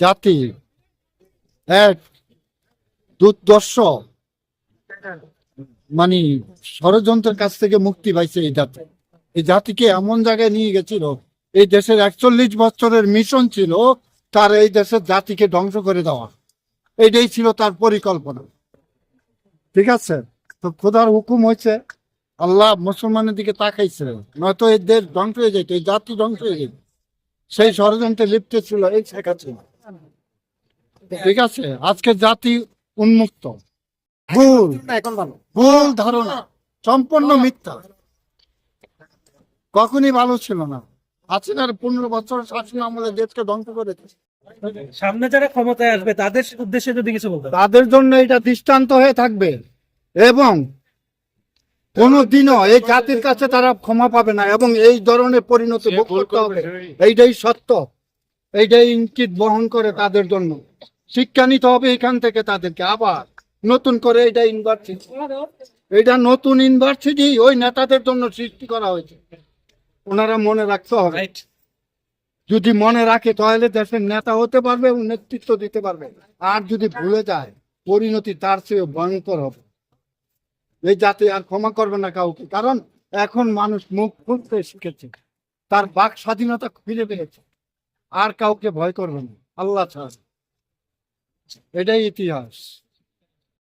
জাতি এক দুর্দর্শ। মানে ষড়যন্ত্রের কাছ থেকে মুক্তি পাইছে এই জাতি। এই জাতিকে এমন জায়গায় নিয়ে গেছিল, এই দেশের একচল্লিশ বছরের মিশন ছিল তার এই দেশের জাতিকে ধ্বংস করে দেওয়া। এইটাই ছিল তার পরিকল্পনা। ঠিক আছে? তো খোদার হুকুম হয়েছে আল্লাহ মুসলমানের দিকে তাকাইছে, নয়তো এই দেশ ধ্বংস হয়ে যেত এই জাতি ধ্বংস হয়ে যেত সেই ষড়যন্ত্রে লিপ্ত ছিল এই শেখ হাসিনা। ঠিক আছে? আজকে জাতি উন্মুক্ত। ভুল। ভুল। ধারণা। সম্পূর্ণ মিথ্যা। কখনই ভালো ছিল না। হাসিনার পনেরো বছর শাসন আমাদের দেশকে ধ্বংস করেছে। সামনে যারা ক্ষমতায় আসবে তাদের উদ্দেশ্যে যদি কিছু বলতে। তাদের জন্য এটা দৃষ্টান্ত হয়ে থাকবে। এবং কোনদিনও এই জাতির কাছে তারা ক্ষমা পাবে না এবং এই ধরনের পরিণতি ভোগ করতে হবে। এইটাই সত্য। এইটাই ইঙ্কিত বহন করে তাদের জন্য। শিক্ষা নিতে হবে এখান থেকে তাদেরকে আবার। নতুন করে এটা ইউনিভার্সিটি এটা নতুন ইউনিভার্সিটি ওই নেতাদের জন্য সৃষ্টি করা হয়েছে। ওনারা মনে রাখতে হবে। যদি মনে রাখে তাহলে দেশের নেতা হতে পারবে এবং নেতৃত্ব দিতে পারবে। আর যদি ভুলে যায় পরিণতি তার চেয়ে ভয়ঙ্কর হবে। এই জাতি আর ক্ষমা করবে না কাউকে। কারণ এখন মানুষ মুখ খুলতে শিখেছে। তার বাক স্বাধীনতা ফিরে পেয়েছে। আর কাউকে ভয় করবে না। আল্লাহ ছাড়া। এটাই ইতিহাস